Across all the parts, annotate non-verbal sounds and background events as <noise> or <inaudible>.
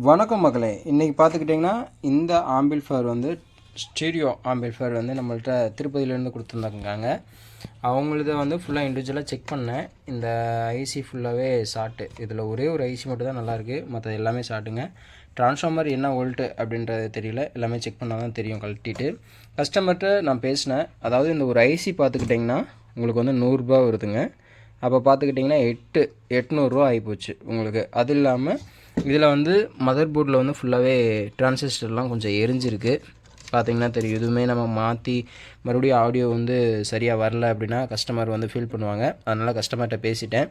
வணக்கம் மகளே இன்றைக்கி பார்த்துக்கிட்டிங்கன்னா இந்த ஆம்பிள்ஃபயர் வந்து ஸ்டீரியோ ஆம்பிள்ஃபயர் வந்து நம்மள்கிட்ட திருப்பதியிலேருந்து கொடுத்துருந்தாங்க அவங்களத வந்து ஃபுல்லாக இண்டிவிஜுவலாக செக் பண்ணேன். இந்த ஐசி ஃபுல்லாகவே ஷார்ட்டு இதில் ஒரே ஒரு ஐசி மட்டும் தான் நல்லாயிருக்கு மற்ற எல்லாமே ஷார்ட்டுங்க ட்ரான்ஸ்ஃபார்மர் என்ன வோல்ட்டு அப்படின்றது தெரியல. எல்லாமே செக் பண்ணால் தான் தெரியும் கழட்டிட்டு. கஸ்டமர்கிட்ட நான் பேசினேன். அதாவது இந்த ஒரு ஐசி பார்த்துக்கிட்டிங்கன்னா உங்களுக்கு வந்து நூறுரூபா வருதுங்க. அப்போ பார்த்துக்கிட்டிங்கன்னா எட்டு எட்நூறுரூவா ஆகிப்போச்சு உங்களுக்கு. அது இல்லாமல் இதில் வந்து மதர் போர்டில் வந்து ஃபுல்லாகவே டிரான்சிஸ்டர்லாம் கொஞ்சம் எரிஞ்சிருக்கு. பார்த்திங்கன்னா தெரியும். எதுவுமே நம்ம மாற்றி மறுபடியும் ஆடியோ வந்து சரியாக வரல அப்படின்னா கஸ்டமர் வந்து ஃபீல் பண்ணுவாங்க. அதனால் கஸ்டமர்கிட்ட பேசிட்டேன்.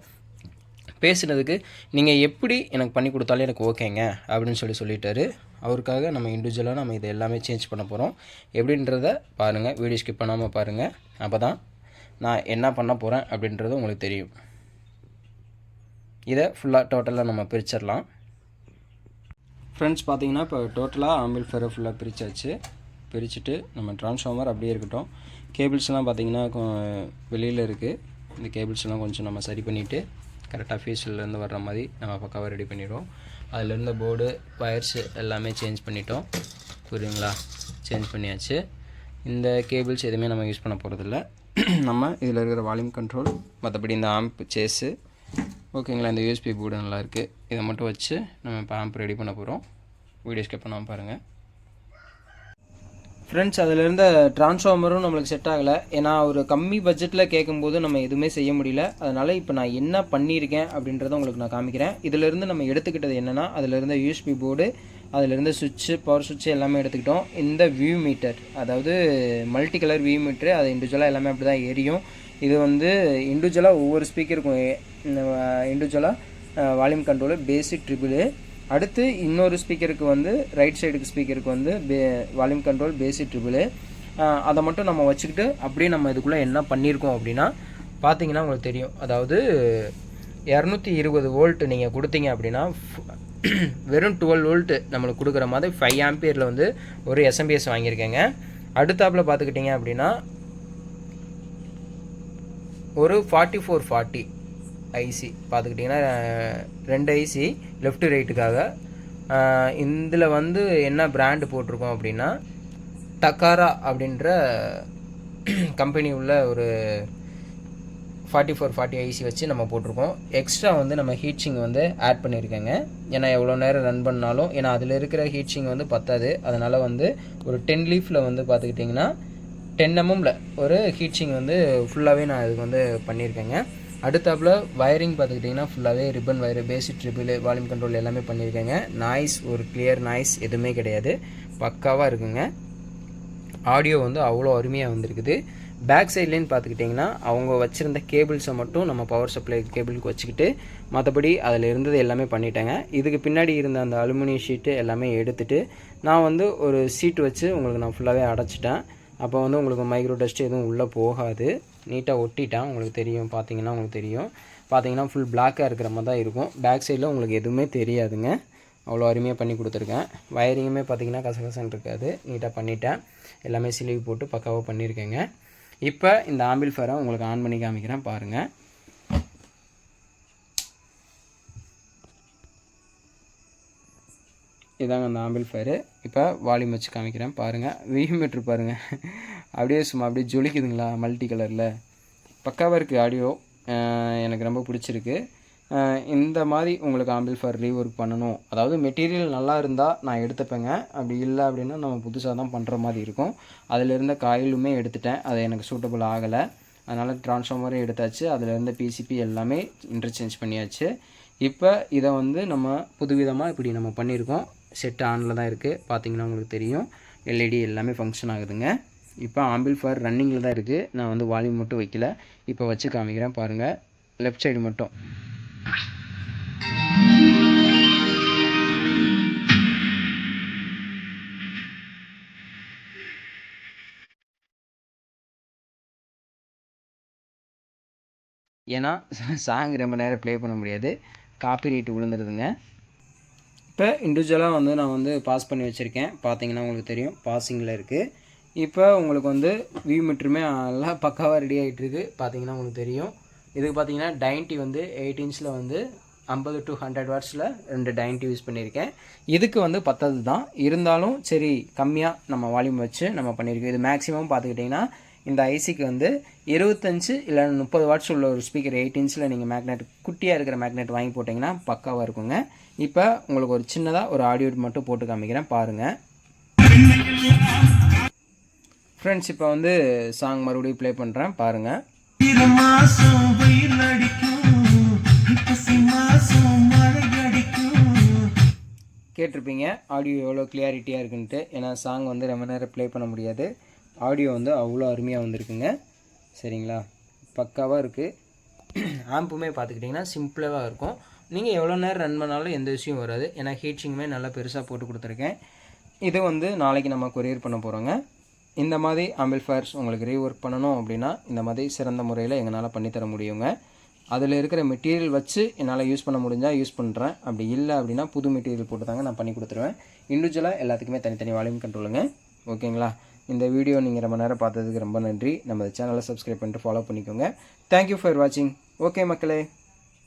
பேசுனதுக்கு நீங்கள் எப்படி எனக்கு பண்ணி கொடுத்தாலும் எனக்கு ஓகேங்க அப்படின்னு சொல்லி சொல்லிட்டாரு. அவருக்காக நம்ம இண்டிவிஜுவலாக நம்ம இதை எல்லாமே சேஞ்ச் பண்ண போகிறோம் எப்படின்றத பாருங்கள் வீடியோ ஸ்கிப் பண்ணாமல் பாருங்கள் அப்போ தான் நான் என்ன பண்ண போகிறேன் அப்படின்றது உங்களுக்கு தெரியும். இதை ஃபுல்லாக டோட்டலாக நம்ம பிரிச்சிடலாம். ஃப்ரெண்ட்ஸ் பார்த்தீங்கன்னா இப்போ டோட்டலாக ஆம்பிள் ஃபெரோ ஃபுல்லாக பிரித்தாச்சு பிரிச்சுட்டு நம்ம ட்ரான்ஸ்ஃபார்மர் அப்படியே இருக்கட்டும். கேபிள்ஸ்லாம் பார்த்தீங்கன்னா வெளியில் இருக்குது இந்த கேபிள்ஸ்லாம் கொஞ்சம் நம்ம சரி பண்ணிவிட்டு கரெக்டாக ஃபீஸ்லேருந்து வர்ற மாதிரி நம்ம பக்காவாக ரெடி பண்ணிடுவோம். அதில் போர்டு வயர்ஸு எல்லாமே சேஞ்ச் பண்ணிட்டோம். புரியுங்களா சேஞ்ச் பண்ணியாச்சு. இந்த கேபிள்ஸ் எதுவுமே நம்ம யூஸ் பண்ண போகிறதில்ல நம்ம இதில் இருக்கிற வால்யூம் கண்ட்ரோல் மற்றபடி இந்த ஆம்ப் சேஸு ஓகேங்களா இந்த யூஎஸ்பி போர்டு நல்லாயிருக்கு. இதை மட்டும் வச்சு நம்ம இப்போ ஆம்ப் ரெடி பண்ண போகிறோம் வீடியோ ஸ்கிப் பண்ணாமல் பாருங்கள் ஃப்ரெண்ட்ஸ் அதில் இருந்த ட்ரான்ஸ்ஃபார்மரும் நம்மளுக்கு செட் ஆகலை. ஏன்னா ஒரு கம்மி பட்ஜெட்டில் கேட்கும்போது நம்ம எதுவுமே செய்ய முடியல. அதனால் இப்போ நான் என்ன பண்ணியிருக்கேன் அப்படின்றத உங்களுக்கு நான் காமிக்கிறேன். இதிலிருந்து நம்ம எடுத்துக்கிட்டது என்னென்னா அதில் இருந்த யூஎஸ்பி போர்டு அதில் சுவிட்சு பவர் சுவிட்சு எல்லாமே எடுத்துக்கிட்டோம். இந்த வியூ மீட்டர் அதாவது மல்டி கலர் வியூ மீட்ரு அது இண்டிவிஜுவலாக எல்லாமே அப்படி தான் எரியும். இது வந்து இண்டிவிஜுவலாக ஒவ்வொரு ஸ்பீக்கருக்கும் இண்டிவிஜுவலாக வால்யூம் கண்ட்ரோலு பேசிக் ட்ரிபிளு அடுத்து இன்னொரு ஸ்பீக்கருக்கு வந்து ரைட் சைடுக்கு ஸ்பீக்கருக்கு வந்து பே வால்யூம் கண்ட்ரோல் பேசிக் ட்ரிபிள் அதை மட்டும் நம்ம வச்சுக்கிட்டு அப்படியே நம்ம இதுக்குள்ளே என்ன பண்ணியிருக்கோம் அப்படின்னா பார்த்தீங்கன்னா உங்களுக்கு தெரியும். அதாவது இரநூத்தி இருபது வோல்ட் நீங்கள் கொடுத்தீங்க அப்படின்னா <clears throat> வெறும் டுவெல் வோல்ட்டு நம்மளுக்கு கொடுக்குற மாதிரி ஃபைவ் ஆம்பியரில் வந்து ஒரு எஸ்எம்பிஎஸ் வாங்கியிருக்கேங்க. அடுத்தாப்பில் பார்த்துக்கிட்டிங்க அப்படின்னா ஒரு ஃபார்ட்டி ஃபோர் ஃபார்ட்டி ஐசி பார்த்துக்கிட்டிங்கன்னா ரெண்டு ஐசி லெஃப்ட் ரைட்டுக்காக இதில் வந்து என்ன பிராண்டு போட்டிருக்கோம் அப்படின்னா தக்காரா அப்படின்ற கம்பெனி உள்ள ஒரு ஃபார்ட்டி ஃபோர் ஃபார்ட்டி ஐசி வச்சு நம்ம போட்டிருக்கோம். எக்ஸ்ட்ரா வந்து நம்ம ஹீட்சிங் வந்து ஆட் பண்ணியிருக்கேங்க. ஏன்னா எவ்வளோ நேரம் ரன் பண்ணாலும் ஏன்னா அதில் இருக்கிற ஹீட்சிங் வந்து பத்தாது. அதனால் வந்து ஒரு டென் லீஃபில் வந்து பார்த்துக்கிட்டிங்கன்னா டென் எம்எம்மில் ஒரு ஹீட்சிங் வந்து ஃபுல்லாகவே நான் இதுக்கு வந்து பண்ணியிருக்கேங்க. அடுத்தாப்பில் வயரிங் பார்த்துக்கிட்டிங்கன்னா ஃபுல்லாகவே ribbon wire basic triple volume control எல்லாமே பண்ணியிருக்கேங்க. நாய்ஸ் ஒரு கிளியர் நாய்ஸ் எதுவுமே கிடையாது. பக்காவாக இருக்குங்க. ஆடியோ வந்து அவ்வளோ அருமையாக வந்திருக்குது. பேக் சைட்லேன்னு பார்த்துக்கிட்டிங்கன்னா அவங்க வச்சுருந்த கேபிள்ஸை மட்டும் நம்ம பவர் சப்ளை கேபிளுக்கு வச்சுக்கிட்டு மற்றபடி அதில் இருந்தது எல்லாமே பண்ணிட்டேங்க. இதுக்கு பின்னாடி இருந்த அந்த அலுமினியம் ஷீட்டு எல்லாமே எடுத்துகிட்டு நான் வந்து ஒரு சீட்டு வச்சு உங்களுக்கு நான் ஃபுல்லாகவே அடைச்சிட்டேன். அப்போ வந்து உங்களுக்கு மைக்ரோ டஸ்ட் எதுவும் உள்ளே போகாது. நீட்டாக ஒட்டிட்டான் உங்களுக்கு தெரியும். பார்த்தீங்கன்னா உங்களுக்கு தெரியும். பார்த்தீங்கன்னா ஃபுல் பிளாக்காக இருக்கிற மாதிரி தான் இருக்கும். பேக் சைடில் உங்களுக்கு எதுவுமே தெரியாதுங்க. அவ்வளோ அருமையாக பண்ணி கொடுத்துருக்கேன். வயரிங்குமே பார்த்தீங்கன்னா கசகசன் இருக்காது. நீட்டாக பண்ணிட்டேன். எல்லாமே சிலிவி போட்டு பக்காவாக பண்ணியிருக்கேங்க இப்போ இந்த ஆம்பிள் ஃபேரை உங்களுக்கு ஆன் பண்ணி காமிக்கிறேன் பாருங்கள் இதாங்க அந்த ஆம்பிள்ஃபயரு இப்போ வால்யூம் வச்சு காமிக்கிறேன். பாருங்கள் வியூ பாருங்கள் அப்படியே சும்மா அப்படியே ஜொலிக்குதுங்களா மல்டி கலரில் பக்காவாக இருக்குது ஆடியோ எனக்கு ரொம்ப பிடிச்சிருக்கு. இந்த மாதிரி உங்களுக்கு ஆம்பிள் ஃபயர் ரீஒர்க் பண்ணணும். அதாவது மெட்டீரியல் நல்லா இருந்தால் நான் எடுத்துப்பேங்க. அப்படி இல்லை அப்படின்னா நம்ம புதுசாக தான் பண்ணுற மாதிரி இருக்கும். அதில் இருந்த காயிலுமே எடுத்துட்டேன். அது எனக்கு சூட்டபுள் ஆகலை. அதனால் ட்ரான்ஸ்ஃபார்மரும் எடுத்தாச்சு. அதில் இருந்த பிசிபி எல்லாமே இன்டர்சேஞ்ச் பண்ணியாச்சு. இப்போ இதை வந்து நம்ம புதுவிதமாக இப்படி நம்ம பண்ணியிருக்கோம் செட் ஆனில் தான் இருக்குது பார்த்தீங்கன்னா உங்களுக்கு தெரியும். எல்இடி எல்லாமே ஃபங்க்ஷன் ஆகுதுங்க. இப்போ ஆம்பிள் ஃபயர் ரன்னிங்கில் தான் இருக்குது நான் வந்து வால்யூம் மட்டும் வைக்கல. இப்போ வச்சு காமிக்கிறேன் பாருங்கள் லெஃப்ட் சைடு மட்டும். ஏன்னா சாங் ரொம்ப நேரம் ப்ளே பண்ண முடியாது. காப்பி ரைட்டு விழுந்துருதுங்க. இப்போ இண்டிவிஜுவலாக வந்து நான் வந்து பாஸ் பண்ணி வச்சுருக்கேன். பார்த்தீங்கன்னா உங்களுக்கு தெரியும். பாசிங்கில் இருக்குது இப்போ உங்களுக்கு வந்து வியூ மீட்டருமே நல்லா பக்காவாக ரெடி ஆகிட்டு இருக்குது பார்த்தீங்கன்னா உங்களுக்கு தெரியும். இதுக்கு பார்த்தீங்கன்னா டைன்ட்டி வந்து எயிட் இன்ச்சில் வந்து ஐம்பது டு ஹண்ட்ரட் வாட்ஸில் ரெண்டு டைன்டி யூஸ் பண்ணியிருக்கேன். இதுக்கு வந்து பத்தது தான் இருந்தாலும் சரி கம்மியாக நம்ம வால்யூம் வச்சு நம்ம பண்ணியிருக்கோம். இது மேக்ஸிமம் பார்த்துக்கிட்டிங்கன்னா இந்த ஐசிக்கு வந்து இருபத்தஞ்சு இல்லை முப்பது வாட்ஸ் உள்ள ஒரு ஸ்பீக்கர் எயிட் இன்ச்சில் நீங்கள் மேக்னெட் குட்டியாக இருக்கிற மேக்னெட் வாங்கி போட்டிங்கன்னா பக்காவாக இருக்குங்க. இப்போ உங்களுக்கு ஒரு சின்னதாக ஒரு ஆடியோ மட்டும் போட்டு காமிக்கிறேன் பாருங்கள் ஃப்ரெண்ட்ஸ் இப்போ வந்து சாங் மறுபடியும் ப்ளே பண்ணுறேன் பாருங்கள் கேட்டிருப்பீங்க ஆடியோ எவ்வளோ கிளியாரிட்டியாக இருக்குன்ட்டு. ஏன்னா சாங் வந்து ரொம்ப நேரம் ப்ளே பண்ண முடியாது. ஆடியோ வந்து அவ்வளோ அருமையாக வந்திருக்குங்க. சரிங்களா? பக்காவாக இருக்குது ஆம்புமே பார்த்துக்கிட்டிங்கன்னா சிம்பிளாக இருக்கும். நீங்கள் எவ்வளோ நேரம் ரன் பண்ணாலும் எந்த விஷயம் வராது. ஏன்னா ஹீட்சிங்குமே நல்லா பெருசாக போட்டு கொடுத்துருக்கேன். இது வந்து நாளைக்கு நம்ம கொரியர் பண்ண போகிறோங்க இந்த மாதிரி ஆம்பிள்ஃபயர்ஸ் உங்களுக்கு ரீஒர்க் பண்ணணும் அப்படின்னா இந்த மாதிரி சிறந்த முறையில் எங்களால் பண்ணித்தர முடியுங்க. அதில் இருக்கிற மெட்டீரியல் வச்சு என்னால் யூஸ் பண்ண முடிஞ்சால் யூஸ் பண்ணுறேன் அப்படி இல்லை அப்படின்னா புது மெட்டீரியல் போட்டு தாங்க நான் பண்ணி கொடுத்துருவேன். இண்டிவிஜுவலாக எல்லாத்துக்குமே தனித்தனி வால்யூம் கண்ட்ரோலுங்க ஓகேங்களா? இந்த வீடியோ நீங்கள் ரொம்ப நேரம் பார்த்ததுக்கு ரொம்ப நன்றி. நம்ம சேனலை சப்ஸ்கிரைப் பண்ணிட்டு ஃபாலோ பண்ணிக்கோங்க. தேங்க்யூ ஃபார் வாட்சிங் ஓகே மக்களே.